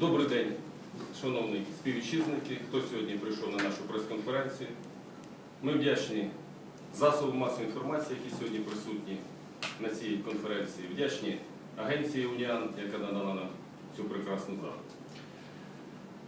Добрий день, шановні співвітчизники, хто сьогодні прийшов на нашу прес-конференцію. Ми вдячні засобам масової інформації, які сьогодні присутні на цій конференції. Вдячні агенції Уніан, яка надала нам цю прекрасну залу.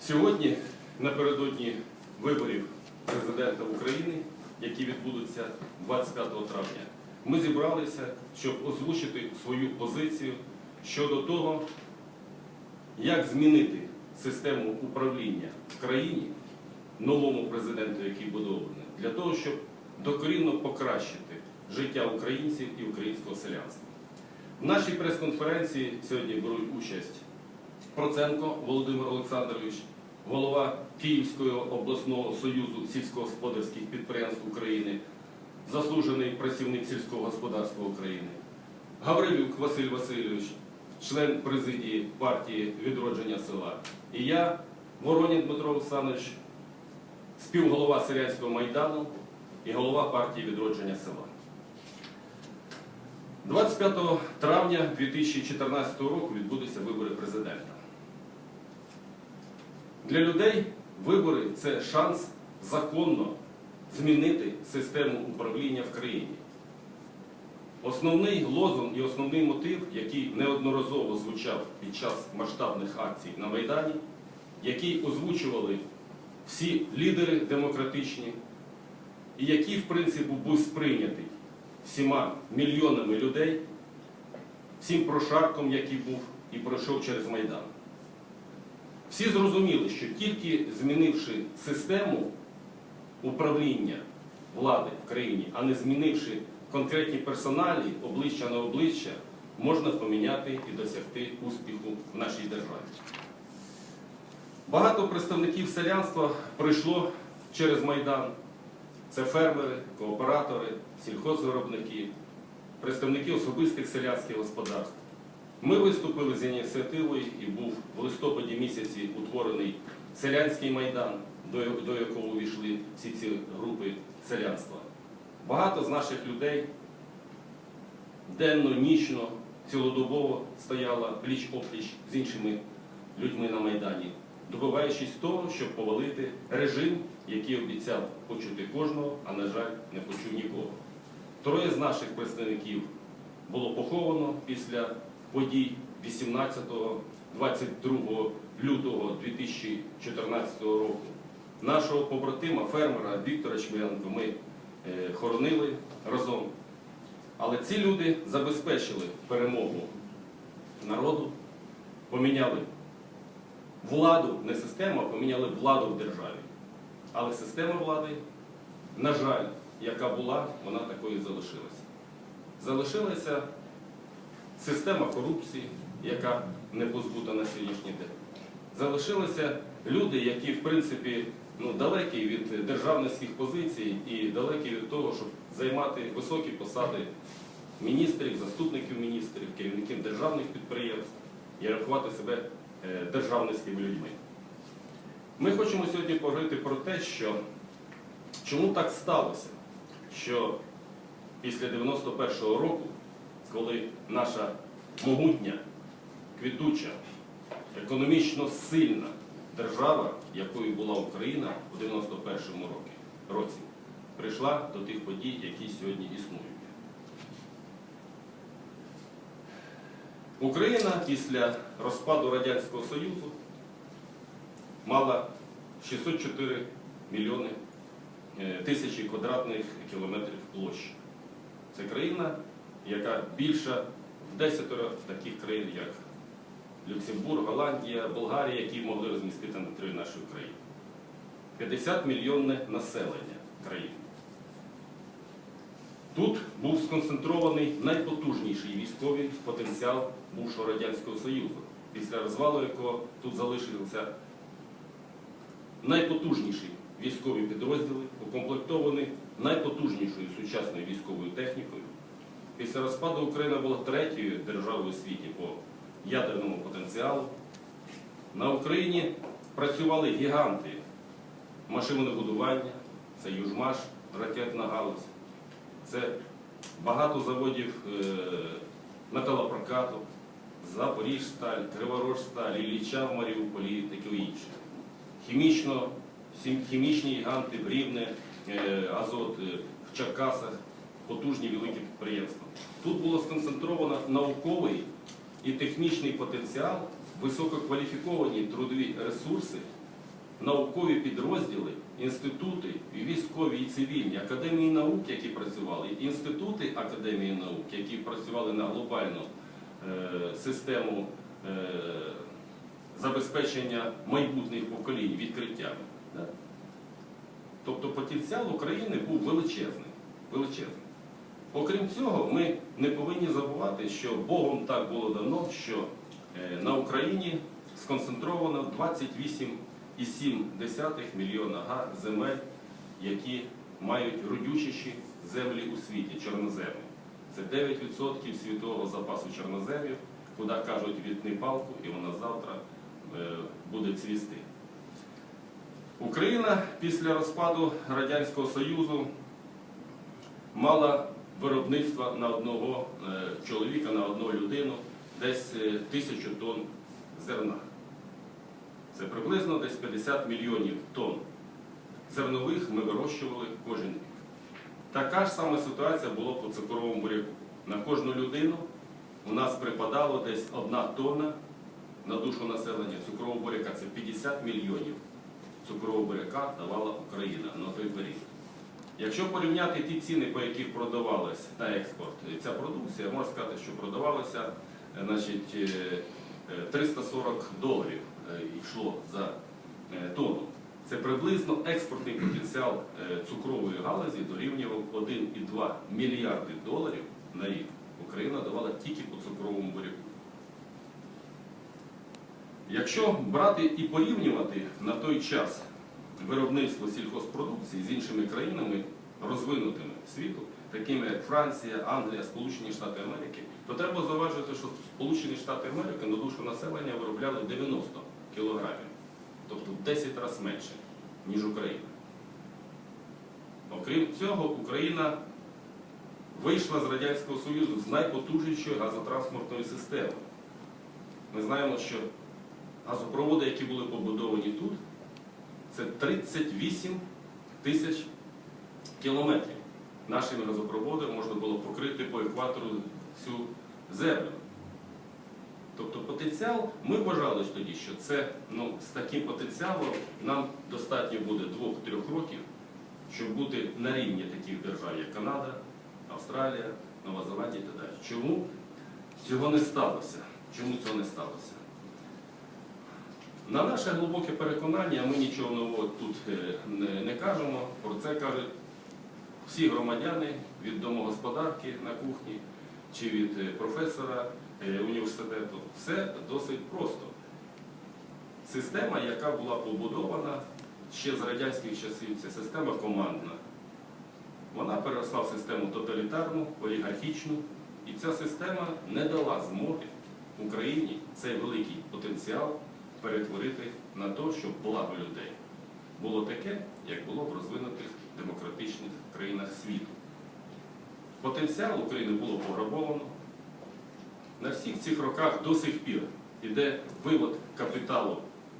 Сьогодні, напередодні виборів президента України, які відбудуться 25 травня, ми зібралися, щоб озвучити свою позицію щодо того, як змінити систему управління в країні новому президенту, який буде для того, щоб докорінно покращити життя українців і українського селянства. В нашій прес-конференції сьогодні беруть участь Проценко Володимир Олександрович, голова Київського обласного союзу сільськогосподарських підприємств України, заслужений працівник сільського господарства України, Гаврилюк Василь Васильович, член президії партії відродження села. І я, Воронін Дмитро Олександрович, співголова Селянського майдану і голова партії відродження села. 25 травня 2014 року відбудуться вибори президента. Для людей вибори це шанс законно змінити систему управління в країні. Основний лозунг і основний мотив, який неодноразово звучав під час масштабних акцій на Майдані, який озвучували всі лідери демократичні, і який, в принципі, був сприйнятий всіма мільйонами людей, всім прошарком, який був і пройшов через Майдан. Всі зрозуміли, що тільки змінивши систему управління влади в країні, а не змінивши конкретні персоналі, обличчя на обличчя, можна поміняти і досягти успіху в нашій державі. Багато представників селянства пройшло через Майдан. Це фермери, кооператори, сільхозвиробники, представники особистих селянських господарств. Ми виступили з ініціативою і був в листопаді місяці утворений селянський майдан, до якого увійшли всі ці групи селянства. Багато з наших людей денно, нічно, цілодобово стояла пліч-опліч з іншими людьми на Майдані, добиваючись того, щоб повалити режим, який обіцяв почути кожного, а на жаль, не почув нікого. Троє з наших представників було поховано після подій 18-22 лютого 2014 року. Нашого побратима, фермера Віктора Чмеленко ми хоронили разом. Але ці люди забезпечили перемогу народу, поміняли владу, не систему, а поміняли владу в державі. Але система влади, на жаль, яка була, вона такою залишилася. Залишилася система корупції, яка не позбута на сьогоднішній день. Залишилися люди, які, в принципі, ну, далекі від державницьких позицій і далекі від того, щоб займати високі посади міністрів, заступників міністрів, керівників державних підприємств і рахувати себе е, державницькими людьми. Ми хочемо сьогодні поговорити про те, що чому так сталося, що після 91-го року, коли наша могутня, квітуча, економічно сильна держава, якою була Україна у 91-му році, прийшла до тих подій, які сьогодні існують. Україна після розпаду Радянського Союзу мала 604 мільйони е, тисячі квадратних кілометрів площі. Це країна, яка більша в десятеро таких країн, як Люксембург, Голландія, Болгарія, які могли розмістити на території нашої країни. 50 мільйонне населення країни. Тут був сконцентрований найпотужніший військовий потенціал бувшого Радянського Союзу, після розвалу якого тут залишилися найпотужніші військові підрозділи, укомплектовані найпотужнішою сучасною військовою технікою. Після розпаду Україна була третьою державою у світі по ядерному потенціалу. На Україні працювали гіганти машинобудування, це Южмаш, ракетна галузь, це багато заводів е, металопрокату, Запоріжсталь, Криворожсталь, Ілліча в Маріуполі і таке інше. Хімічно, хімічні гіганти в Рівне, е, Азот е, в Черкасах, потужні великі підприємства. Тут було сконцентровано науковий і технічний потенціал, висококваліфіковані трудові ресурси, наукові підрозділи, інститути, військові і цивільні, академії наук, які працювали, інститути академії наук, які працювали на глобальну е, систему е, забезпечення майбутніх поколінь відкриттями. Да? Тобто потенціал України був величезний. величезний. Окрім цього, ми не повинні забувати, що Богом так було дано, що е, на Україні сконцентровано 28,7 мільйона га земель, які мають родючіші землі у світі, чорноземи. Це 9% світового запасу чорноземів, куди кажуть відтни палку, і вона завтра е, буде цвісти. Україна після розпаду Радянського Союзу мала виробництво на одного е, чоловіка, на одну людину десь е, тисячу тонн зерна. Це приблизно десь 50 мільйонів тонн зернових ми вирощували кожен рік. Така ж сама ситуація була по цукровому буряку. На кожну людину у нас припадало десь одна тонна на душу населення цукрового буряка. Це 50 мільйонів цукрового буряка давала Україна на той період. Якщо порівняти ті ціни, по яких продавалась на експорт ця продукція, можна сказати, що продавалося е, значить, е, е, 340 доларів е, йшло за е, тонну. Це приблизно експортний потенціал е, цукрової галузі дорівнював 1,2 мільярди доларів на рік. Україна давала тільки по цукровому буряку. Якщо брати і порівнювати на той час виробництво сільхозпродукції з іншими країнами, розвинутими світу, такими як Франція, Англія, Сполучені Штати Америки, то треба зауважити, що Сполучені Штати Америки на душу населення виробляли 90 кілограмів, тобто в 10 разів менше, ніж Україна. Окрім цього, Україна вийшла з Радянського Союзу з найпотужнішої газотранспортної системи. Ми знаємо, що газопроводи, які були побудовані тут, це 38 тисяч кілометрів. Нашими газопроводами можна було покрити по екватору всю землю. Тобто потенціал, ми вважали тоді, що це ну, з таким потенціалом нам достатньо буде 2-3 років, щоб бути на рівні таких держав, як Канада, Австралія, Нова Зеландія і так далі. Чому цього не сталося? Чому цього не сталося? На наше глибоке переконання, ми нічого нового тут е, не, кажемо. Про це кажуть всі громадяни від домогосподарки на кухні чи від е, професора е, університету. Все досить просто. Система, яка була побудована ще з радянських часів, це система командна. Вона переросла в систему тоталітарну, олігархічну, і ця система не дала змоги Україні цей великий потенціал перетворити на те, щоб благо людей було таке, як було в розвинутих демократичних країнах світу. Потенціал України було пограбовано. На всіх цих роках до сих пір іде вивод капіталу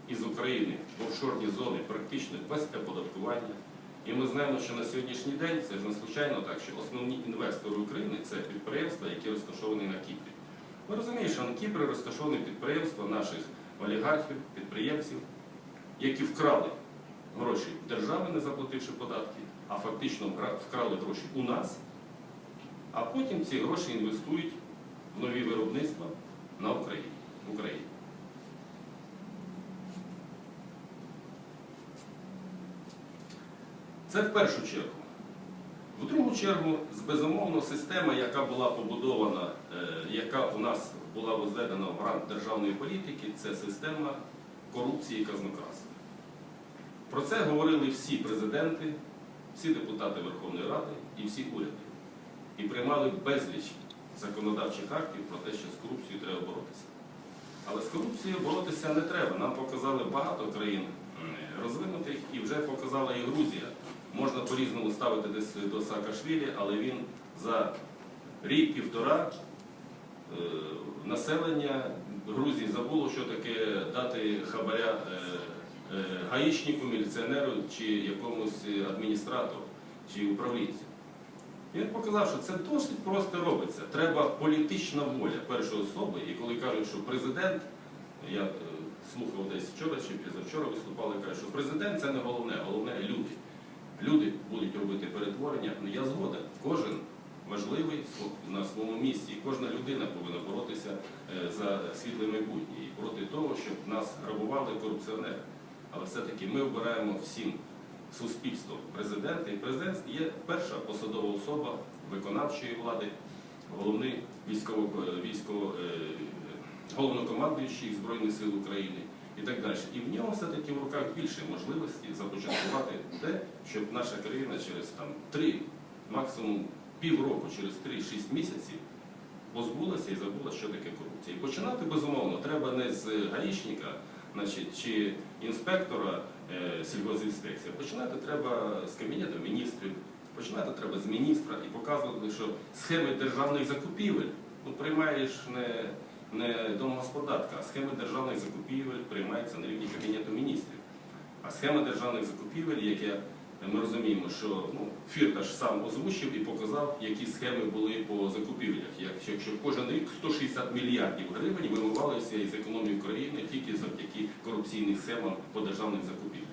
із України в офшорні зони практично без оподаткування. І ми знаємо, що на сьогоднішній день це ж не случайно так, що основні інвестори України це підприємства, які розташовані на Кіпрі. Ми розуміємо, що на Кіпрі розташовані підприємства наших олігархів, підприємців, які вкрали гроші держави, не заплативши податки, а фактично вкрали гроші у нас, а потім ці гроші інвестують в нові виробництва на Україні. Україні. Це в першу чергу. В другу чергу, безумовно, система, яка була побудована, е, яка у нас була возведена в грант державної політики, це система корупції і казнократства. Про це говорили всі президенти, всі депутати Верховної Ради і всі уряди. І приймали безліч законодавчих актів про те, що з корупцією треба боротися. Але з корупцією боротися не треба. Нам показали багато країн розвинутих і вже показала і Грузія. Можна по-різному ставити десь до Саакашвілі, але він за рік-півтора е, населення Грузії забуло, що таке дати хабаря е, е, гаїчнику, міліціонеру чи якомусь адміністратору чи управлінцю. Він показав, що це досить просто робиться. Треба політична воля першої особи, і коли кажуть, що президент, я слухав десь вчора чи пізавчора виступали, кажуть, що президент це не головне, головне люди. Люди будуть робити перетворення. Ну я згоден. Кожен важливий на своєму місці. Кожна людина повинна боротися е, за світле майбутнє і проти того, щоб нас грабували корупціонери. Але все-таки ми обираємо всім суспільством президента. І президент є перша посадова особа виконавчої влади, головний військово, військово, е, головнокомандуючий Збройних сил України і так далі. І в нього все-таки в руках більше можливості започаткувати те, щоб наша країна через там, три, максимум півроку, через 3-6 місяців позбулася і забула, що таке корупція. І починати, безумовно, треба не з гаїчника значить, чи інспектора е, сільгоспінспекції. Починати треба з Кабінету міністрів, починати треба з міністра і показувати, що схеми державних закупівель ну, приймаєш не, не домогосподарка, а схеми державних закупівель приймаються на рівні Кабінету міністрів. А схема державних закупівель, яке ми розуміємо, що ну, Фірташ сам озвучив і показав, які схеми були по закупівлях. Якщо, кожен рік 160 мільярдів гривень вимивалися із економіки України тільки завдяки корупційним схемам по державних закупівлях.